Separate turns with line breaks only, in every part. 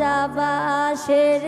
কাঁচা বাঁশের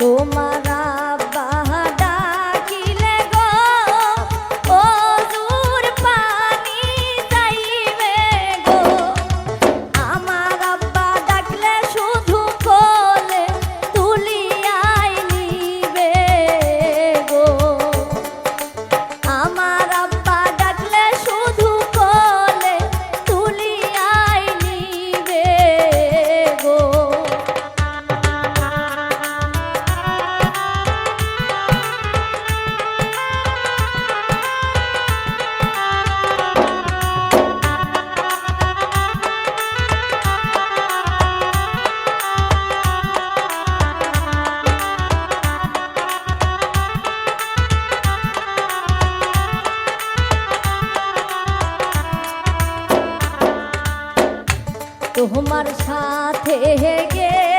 তোমার তোমার সাথে গেলে গো